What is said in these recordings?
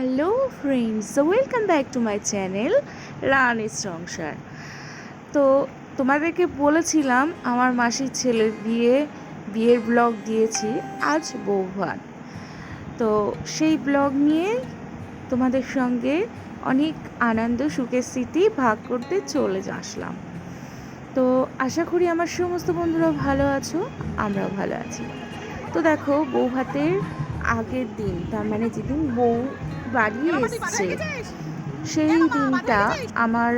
Hello friends welcome back to my channel রানের সংসার তো তোমাদেরকে বলেছিলাম, আমার মাসির ছেলের বিয়ে, বিয়ের ব্লগ দিয়েছি আজ বৌভাত। তো সেই ব্লগ নিয়ে তোমাদের সঙ্গে অনেক আনন্দ, সুখের স্মৃতি ভাগ করতে চলে আসলাম। তো আশা করি আমার সমস্ত বন্ধুরা ভালো আছো, আমরাও ভালো আছি। তো দেখো বউ ভাতের আগের দিন, তার মানে যেদিন বউ বাড়ি এসছে। সেই দিনটা আমার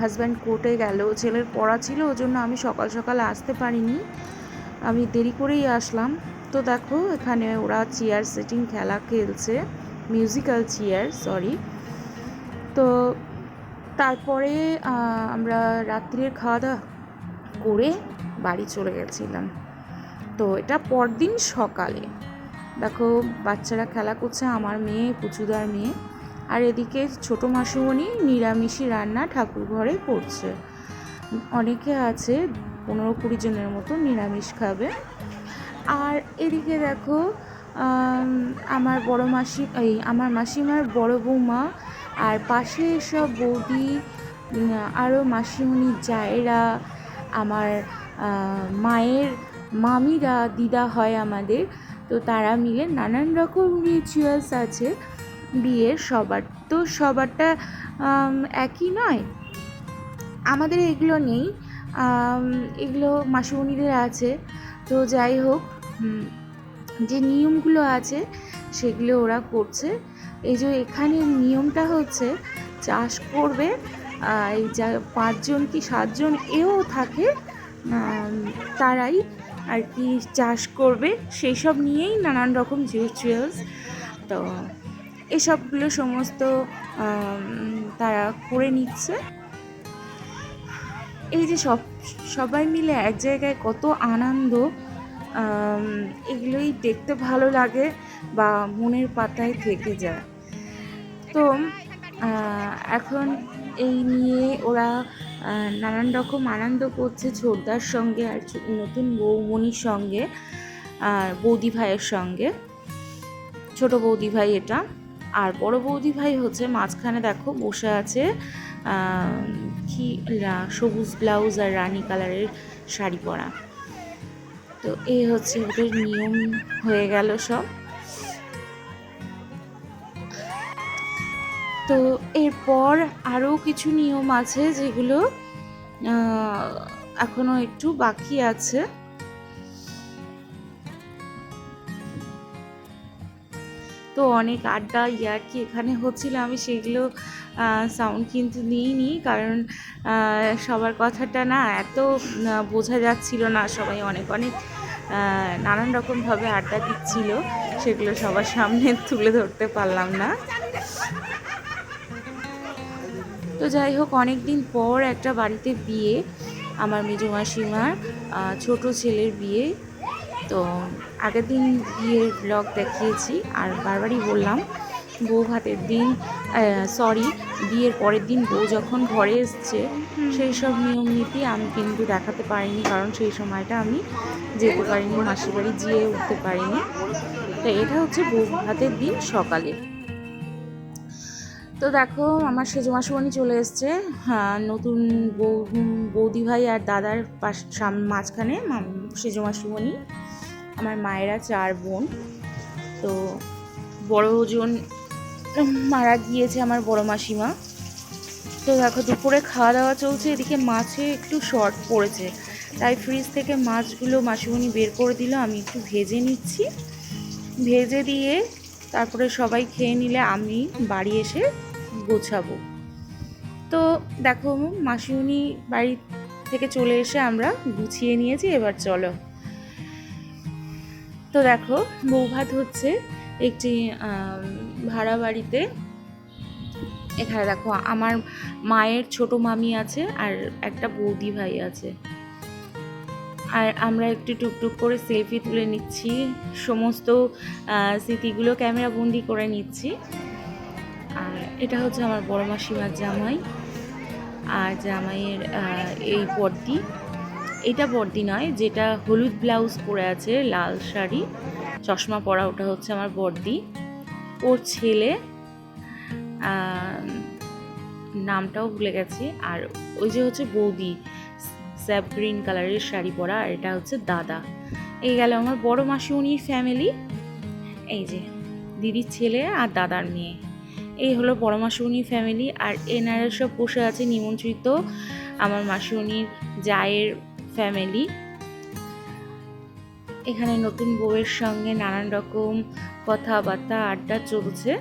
হাজব্যান্ড কোর্টে গেল। ছেলের পড়া ছিল ওই জন্য আমি সকাল সকাল আসতে পারিনি। আমি দেরি করেই আসলাম। তো দেখো এখানে ওরা চেয়ার সেটিং খেলা খেলছে। মিউজিক্যাল চেয়ার সরি তো তারপরে আমরা রাত্রির খাওয়া দাওয়া করে বাড়ি চলে গেছিলাম। তো এটা পরদিন সকালে। দেখো, বাচ্চারা খেলা করছে, আমার মেয়ে, পুচুদার মেয়ে। আর এদিকে ছোট মাসুমণি নিরামিষি রান্না ঠাকুর ঘরে করছে। অনেকে আছে, পনেরো কুড়ি জনের মতো নিরামিষ খাবে। আর এদিকে দেখো আমার বড় মাসি, এই, আমার মাসিমার বড় বৌমা, আর পাশে সব বৌদি আরও মাসিমণি জায়েরা, আমার মায়ের মামিরা, দিদা হয় আমাদের। তো তারা মিলে নানান রকম রিচুয়ালস আছে। বিয়ের সবার, তো সবারটা একই নয়। আমাদের এগুলো নেই। এগুলো মাসিমণিদের আছে। তো যাই হোক যে নিয়মগুলো আছে, সেগুলো ওরা করছে। এই যে এখানে নিয়মটা হচ্ছে, চাষ করবে এই যা পাঁচজন কি সাতজন এও থাকে তারাই আর কি চাষ করবে, সেই সব নিয়েই নানান রকম রিচুয়ালস তো এসবগুলো সমস্ত তারা করে নিচ্ছে। এই যে সব, সবাই মিলে এক জায়গায় কত আনন্দ এগুলোই দেখতে ভালো লাগে বা মনের পাতায় থেকে যায়। তো এখন এই নিয়ে ওরা নানান রকম আনন্দ করছে ছোটদার সঙ্গে আর নতুন বৌমণির সঙ্গে আর বৌদি ভাইয়ের সঙ্গে। ছোট বৌদি ভাই এটা। আর বড় বৌদি ভাই হচ্ছে মাঝখানে দেখো বসে আছে কি সবুজ ব্লাউজ আর রানী কালারের শাড়ি পরা। তো এই হচ্ছে ওদের নিয়ম হয়ে গেল সব। তো এরপর আরও কিছু নিয়ম আছে যেগুলো আহ, এখনও একটু বাকি আছে। তো অনেক আড্ডা ইয়ার্কি এখানে হচ্ছিল আমি সেগুলো সাউন্ড কিন্তু নিইনি কারণ সবার কথাটা না এত বোঝা যাচ্ছিল না। সবাই অনেক অনেক নানান রকমভাবে আড্ডা দিচ্ছিল সেগুলো সবার সামনে তুলে ধরতে পারলাম না। তো যাই হোক অনেক দিন পর একটা বাড়িতে বিয়ে, আমার মেজো মাসিমার ছোট ছেলের বিয়ে। তো আগের দিন বিয়ের ব্লগ দেখিয়েছি, আর বারবারই বললাম, বউ ভাতের দিন সরি বিয়ের পরের দিন বউ যখন ঘরে এসছে, সেই সব নিয়ম নীতি আমি কিন্তু দেখাতে পারিনি, কারণ সেই সময়টা আমি যেতে পারিনি, মাসির বাড়ি যেয়ে উঠতে পারিনি। তো এটা হচ্ছে বউ ভাতের দিন সকালে। তো দেখো, আমার সেজো মাসুমণি চলে এসছে। হ্যাঁ নতুন বৌ বৌদি ভাই আর দাদার পাশ মাঝখানে মাম- সেজো আমার মায়েরা চার বোন। তো বড় জন মারা গিয়েছে আমার বড় মাসিমা। তো দেখো, দুপুরে খাওয়া দাওয়া চলছে, এদিকে মাছে একটু শর্ট পড়েছে। তাই ফ্রিজ থেকে মাছগুলো মাসিমণি বের করে দিল, আমি একটু ভেজে নিচ্ছি। ভেজে দিয়ে তারপরে সবাই খেয়ে নিলে আমি বাড়ি এসে গোছাবো। তো দেখো মাসিউনি বাড়ি থেকে চলে এসে আমরা গুছিয়ে নিয়েছি, এবার চলো। তো দেখো, বৌভাত হচ্ছে একটি ভাড়া বাড়িতে। এখানে দেখো, আমার মায়ের ছোট মামি আছে আর একটা বৌদি ভাই আছে। আর আমরা একটু টুকটুক করে সেলফি তুলে নিচ্ছি, সমস্ত স্মৃতিগুলো ক্যামেরা বন্দি করে নিচ্ছি। এটা হচ্ছে আমার বড় মাসিমার জামাই আর জামাইয়ের এই বর্দি এটা বর্দি নয়, যেটা হলুদ ব্লাউজ পরে আছে, লাল শাড়ি। চশমা পরা, ওটা হচ্ছে আমার বর্দি। ওর ছেলে নামটাও ভুলে গেছি। আর ওই যে হচ্ছে বৌদি, স্যাপ গ্রিন কালারের শাড়ি পরা, আর এটা হচ্ছে দাদা। এই গেল আমার বড় মাসিমণির ফ্যামিলি। এই যে, দিদির ছেলে আর দাদার মেয়ে। এই হলো বড় ফ্যামিলি আর এনারা সব বসে আছে নিমন্ত্রিত আমার মাসিমণির জায়ের ফ্যামিলি এখানে নতুন বউয়ের সঙ্গে নানান রকম কথাবার্তা, আড্ডা চলছে।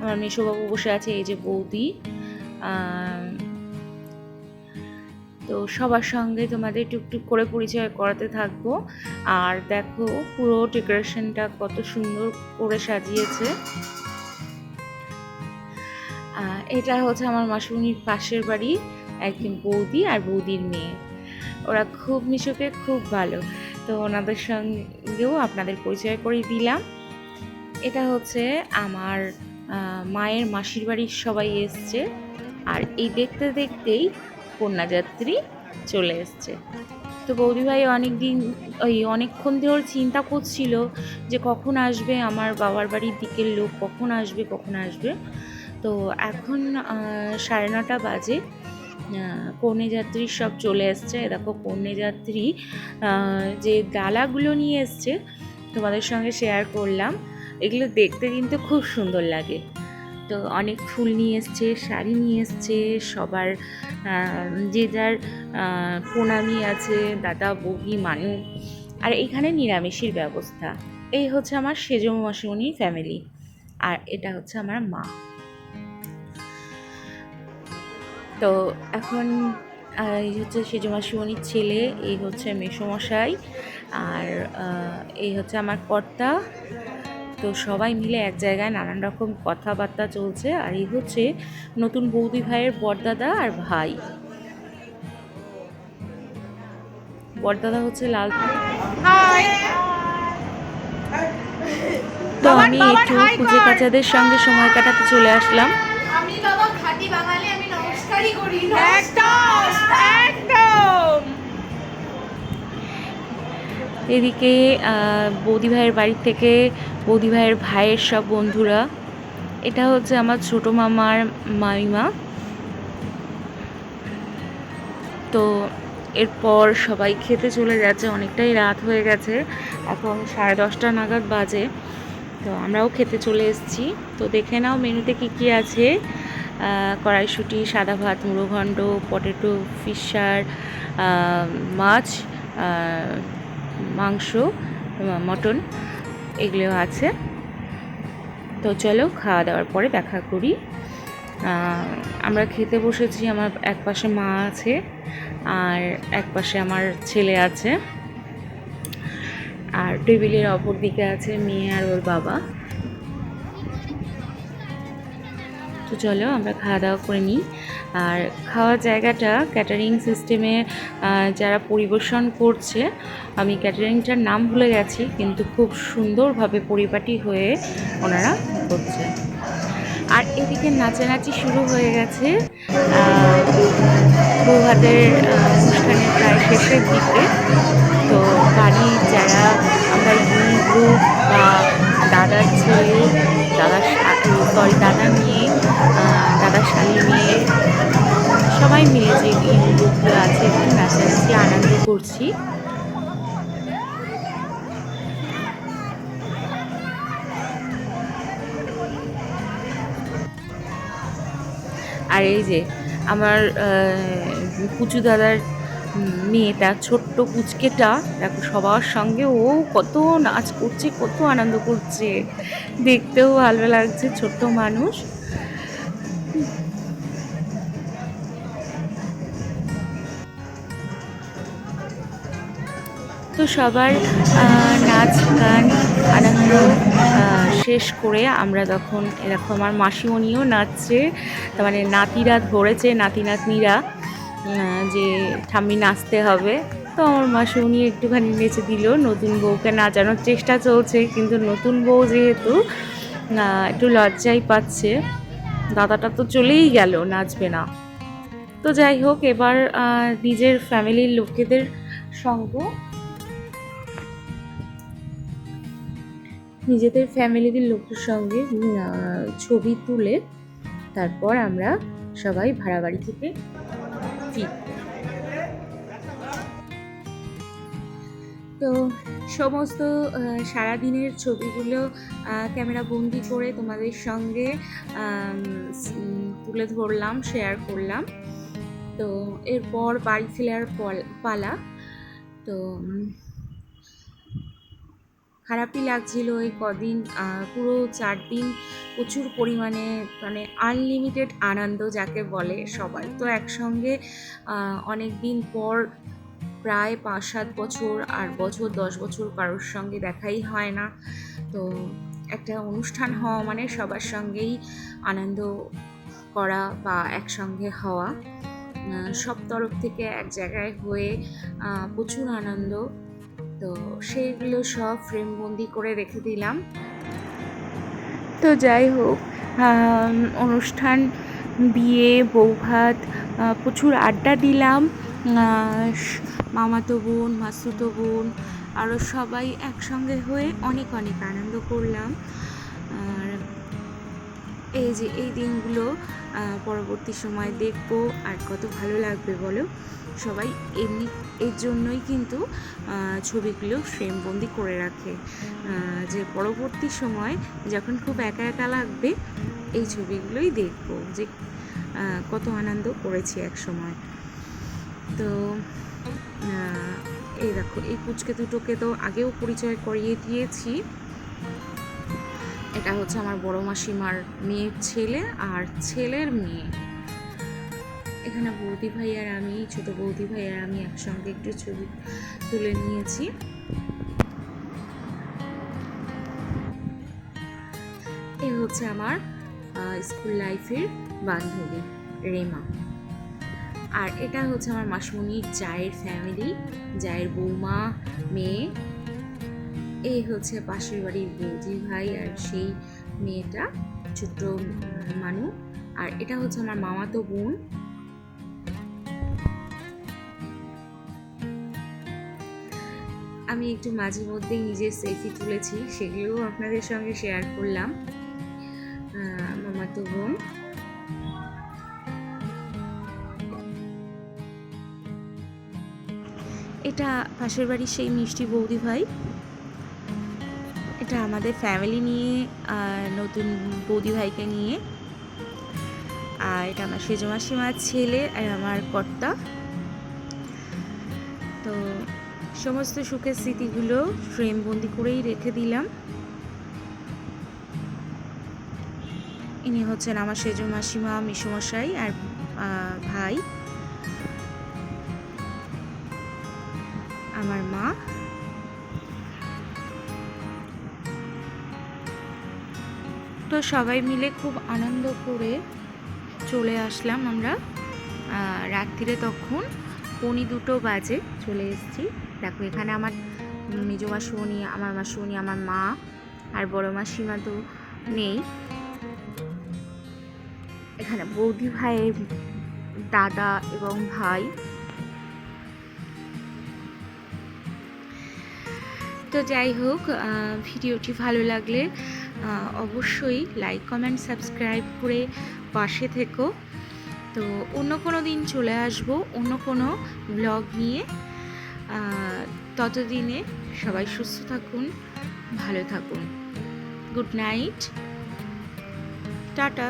আমার মেসোবাবু বসে আছে, এই যে বৌদি। তো সবার সঙ্গে তোমাদের টুকটুক করে পরিচয় করাতে থাকব। আর দেখো পুরো ডেকোরেশনটা কত সুন্দর করে সাজিয়েছে। এটা হচ্ছে আমার মাসুনির পাশের বাড়ি, একদিন বৌদি আর বৌদির মেয়ে। ওরা খুব মিশুকে, খুব ভালো। তো ওনাদের সঙ্গেও আপনাদের পরিচয় করে দিলাম। এটা হচ্ছে আমার মায়ের মাসির বাড়ির সবাই এসছে। আর এই দেখতে দেখতেই কন্যাযাত্রী চলে এসছে। তো বৌদি ভাই অনেক দিন ওই অনেকক্ষণ ধরে চিন্তা করছিল যে কখন আসবে আমার বাবার বাড়ির দিকের লোক, কখন আসবে কখন আসবে। তো এখন সাড়ে নটা বাজে। কন্যা যাত্রী সব চলে এসছে। দেখো কন্যা যাত্রী যে ডালাগুলো নিয়ে এসছে, তোমাদের সঙ্গে শেয়ার করলাম। এগুলো দেখতে কিন্তু খুব সুন্দর লাগে। তো অনেক ফুল নিয়ে এসছে, শাড়ি নিয়ে এসছে, সবার যে যার প্রণামী আছে, দাদা, বৌদি, মানু। আর এখানে নিরামিষের ব্যবস্থা। এই হচ্ছে আমার সেজ মাসুনি ফ্যামিলি আর এটা হচ্ছে আমার মা। তো এখন এই হচ্ছে সেজ মাসুমণির ছেলে এই হচ্ছে মেসোমশাই আর এই হচ্ছে আমার কর্তা। তো সবাই মিলে এক জায়গায় নানান রকম কথাবার্তা চলছে আর এই হচ্ছে নতুন বৌদি ভাইয়ের বরদাদা আর ভাই। বরদাদা হচ্ছে লাল তো আমি একটু পুজো কাচাদের সঙ্গে সময় কাটাতে চলে আসলাম আমি বাবা খাঁটি বাঙালি আমি করি একদম একদম। এদিকে বৌদি ভাইয়ের বাড়ি থেকে বৌদি ভাইয়ের ভাইয়ের সব বন্ধুরা এটা হচ্ছে আমার ছোট মামার মামিমা। তো এরপর সবাই খেতে চলে যাচ্ছে অনেকটাই রাত হয়ে গেছে এখন সাড়ে দশটা নাগাদ বাজে। তো আমরাও খেতে চলে এসেছি। তো দেখে নাও মেনুতে কি কি আছে। কড়াইশুঁটি, সাদা ভাত, মুড়োঘণ্ড, পটেটো ফিশার মাছ মাংস, মটন, এগুলো আছে। তো চলো খাওয়া দাওয়ার পরে দেখা করি। আমরা খেতে বসেছি, আমার এক পাশে মা আছে আর এক পাশে আমার ছেলে আছে। আর টেবিলের অপর দিকে আছে মেয়ে আর ওর বাবা। তো চলো আমরা খাওয়া দাওয়া করে নিই। আর খাওয়ার জায়গাটা ক্যাটারিং সিস্টেমে যারা পরিবেশন করছে, আমি ক্যাটারিংটার নাম ভুলে গেছি, কিন্তু খুব সুন্দরভাবে পরিপাটি হয়ে ওনারা করছে। আর এদিকে নাচানাচি শুরু হয়ে গেছে। বৌভাতের অনুষ্ঠানের প্রায় শেষের দিকে। তো বাড়ির যারা আমরা গ্রুপ বা দাদার ছেলে, দাদার সরি দাদা মেয়ে দাদার শালি মেয়ে, সবাই মিলে যে গ্রুপগুলো আছে একটু নাচানাচি আনন্দ করছি। আর এই যে আমার কুচু দাদার মেয়েটা, ছোট্ট পুচকেটা, দেখো সবার সঙ্গে ও কত নাচ করছে, কত আনন্দ করছে। দেখতেও ভালো লাগছে, ছোট্ট মানুষ। তো সবার নাচ, গান, আনন্দ শেষ করে আমরা তখন এরকম আমার মাসিমণিও নাচছে, তার মানে নাতিরা ধরেছে নাতি নাতনিরা যে ঠাম্মি নাচতে হবে। তো আমার মাসিমণি একটুখানি নেচে দিল। নতুন বউকে নাচানোর চেষ্টা চলছে, কিন্তু নতুন বউ যেহেতু একটু লজ্জাই পাচ্ছে। দাদাটা তো চলেই গেল, নাচবে না। তো যাই হোক, এবার নিজের ফ্যামিলির লোকেদের সঙ্গ। নিজেদের ফ্যামিলির লোকের সঙ্গে ছবি তুলে, তারপর আমরা সবাই ভাড়া বাড়ি থেকে ফিরি তো সমস্ত সারাদিনের ছবিগুলো ক্যামেরা বন্দি করে তোমাদের সঙ্গে তুলে ধরলাম শেয়ার করলাম। তো এরপর বাড়ি ফেরার পল- তো খারাপই লাগছিল এই কদিন পুরো চার দিন প্রচুর পরিমাণে মানে আনলিমিটেড আনন্দ যাকে বলে সবাই। তো একসঙ্গে অনেক দিন পর প্রায় পাঁচ সাত বছর আর বছর, দশ বছর কারোর সঙ্গে দেখাই হয় না। তো একটা অনুষ্ঠান হওয়া মানে সবার সঙ্গেই আনন্দ করা বা একসঙ্গে হওয়া। সব তরফ থেকে এক জায়গায় হয়ে প্রচুর আনন্দ। তো সেইগুলো সব ফ্রেমবন্দি করে রেখে দিলাম। তো যাই হোক অনুষ্ঠান, বিয়ে, বৌভাত প্রচুর আড্ডা দিলাম। মামাতো বোন, মাসুতো বোন আরও সবাই একসঙ্গে হয়ে অনেক অনেক আনন্দ করলাম। এই যে এই দিনগুলো পরবর্তী সময় দেখব আর কত ভালো লাগবে বলো? সবাই এমনি, এর জন্যই কিন্তু ছবিগুলো ফ্রেমবন্দি করে রাখে। যে পরবর্তী সময় যখন খুব একা একা লাগবে, এই ছবিগুলোই দেখব যে কত আনন্দ করেছি এক সময়। তো এই দেখো, এই পুচকে দুটোকে তো আগেও পরিচয় করিয়ে দিয়েছি। এটা হচ্ছে আমার বড় মাসিমার মেয়ের ছেলে আর ছেলের মেয়ে। এখানে বৌদি ভাই আর আমি, ছোট বৌদি ভাই আর আমি একসঙ্গে একটু ছবি তুলে নিয়েছি। এই হচ্ছে আমার স্কুল লাইফের বান্ধবী রেমা। আর এটা হচ্ছে আমার মাসমণির জায়ের ফ্যামিলি, জায়ের বৌমা, মেয়ে। এই হচ্ছে পাশের বাড়ির বৌদি ভাই আর সেই মেয়েটা, ছোট্ট মানু। আর এটা হচ্ছে আমার মামাতো বোন। আমি একটু মাঝে মধ্যেই নিজের সেলফি তুলেছি, সেগুলোও আপনাদের সঙ্গে শেয়ার করলাম। মামাতো বোন। এটা পাশের বাড়ির সেই মিষ্টি বৌদি ভাই। এটা আমাদের ফ্যামিলি নিয়ে নতুন বৌদি ভাইকে নিয়ে। আর এটা আমার সেজো মাসিমার ছেলে আর আমার কর্তা। তো সমস্ত সুখের স্মৃতিগুলো ফ্রেম বন্দি করেই রেখে দিলাম। ইনি হচ্ছেন আমার সেজো মাসিমা, মিশুমশাই আর ভাই। আমার মা। তো সবাই মিলে খুব আনন্দ করে চলে আসলাম আমরা। রাত্রিরে তখন পনি দুটো বাজে চলে এসেছি। দেখো, এখানে আমার মেজো মাসুমনি আমার মাসুমনি আমার মা আর বড় মাসিমা তো নেই। এখানে বৌদি ভাইয়ের দাদা এবং ভাই। তো যাই হোক ভিডিওটি ভালো লাগলে অবশ্যই লাইক কমেন্ট সাবস্ক্রাইব করে পাশে থেকো। তো অন্য কোনো দিন চলে আসব, অন্য কোনো ব্লগ নিয়ে। ততদিনে সবাই সুস্থ থাকুন, ভালো থাকুন। Good night tata